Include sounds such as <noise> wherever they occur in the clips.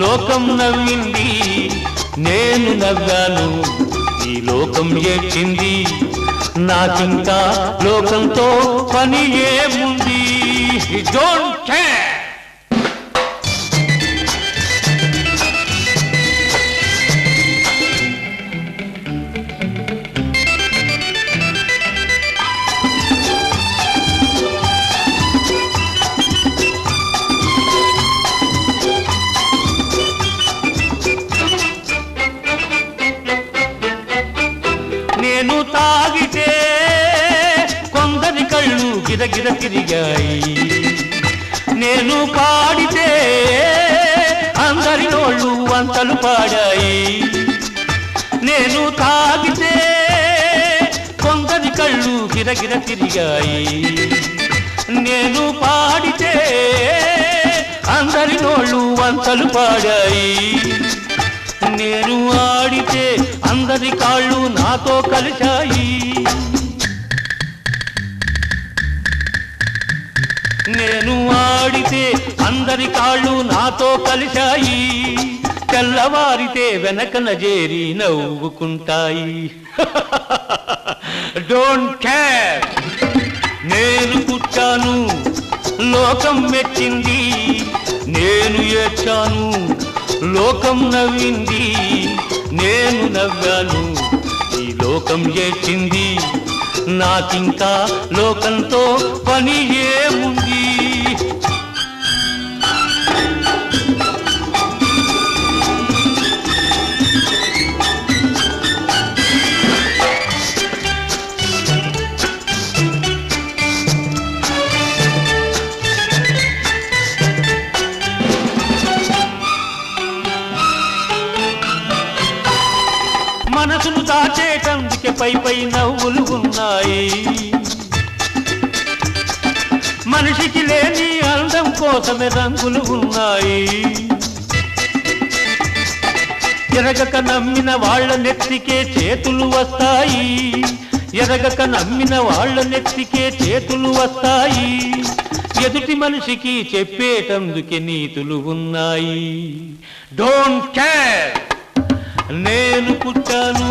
లోకం నవ్వింది నేను నవ్వాను. ఈ లోకం ఏడ్చింది నాకింకా లోకంతో పని ఏముంది? డోంట్ కేర్ తాగితే కొందరి కళ్ళు గిరగిర తిరిగాయి. నేను పాడితే అందరి నోళ్ళు వంతలు పాడాయి. నేను తాగితే కొందరి కళ్ళు గిరగిర తిరిగాయి. నేను పాడితే అందరి నోళ్ళు వంతలు పాడాయి. నేను ఆడితే అందరి కాళ్ళు నాతో కలిశాయి. నేను ఆడితే అందరి కాళ్ళు నాతో కలిశాయి. తెల్లవారితే వెనకన చేరి నవ్వుకుంటాయి. <laughs> డోంట్ కేర్ నేను పుట్టాను లోకం మెచ్చింది. నేను ఏడ్చాను లోకం నవ్వింది. నేను నవ్వాను. ఈ లోకం ఏడ్చింది. నాకింకా లోకంతో పని ఏముంది? పై పై నవ్వులు ఉన్నాయి మనిషికి లేని అందం కోసమే రంగులు ఉన్నాయి. ఎరగక నమ్మిన వాళ్ళ నెత్తికే చేతులు వస్తాయి. ఎరగక నమ్మిన వాళ్ళ నెత్తికే చేతులు వస్తాయి. ఎదుటి మనిషికి చెప్పేటందుకే నీతులు ఉన్నాయి. డోంట్ కేర్ నేను పుట్టాను.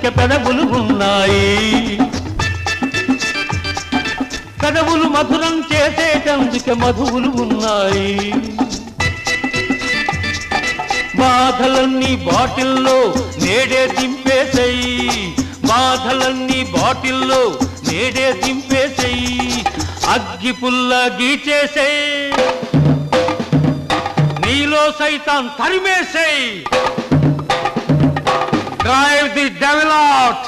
ముఖ్య పెదవులు ఉన్నాయి. పెదవులు మధురం చేసేటందుకే మధువులు ఉన్నాయి. బాధలన్నీ బాటిల్లో నేడే దింపేసేయి. బాధలన్నీ బాటిల్లో నేడే దింపేసేయి. అగ్గి పుల్ల గీచేసేయి. నీలో సైతం తరిమేసేయి. Drive the develop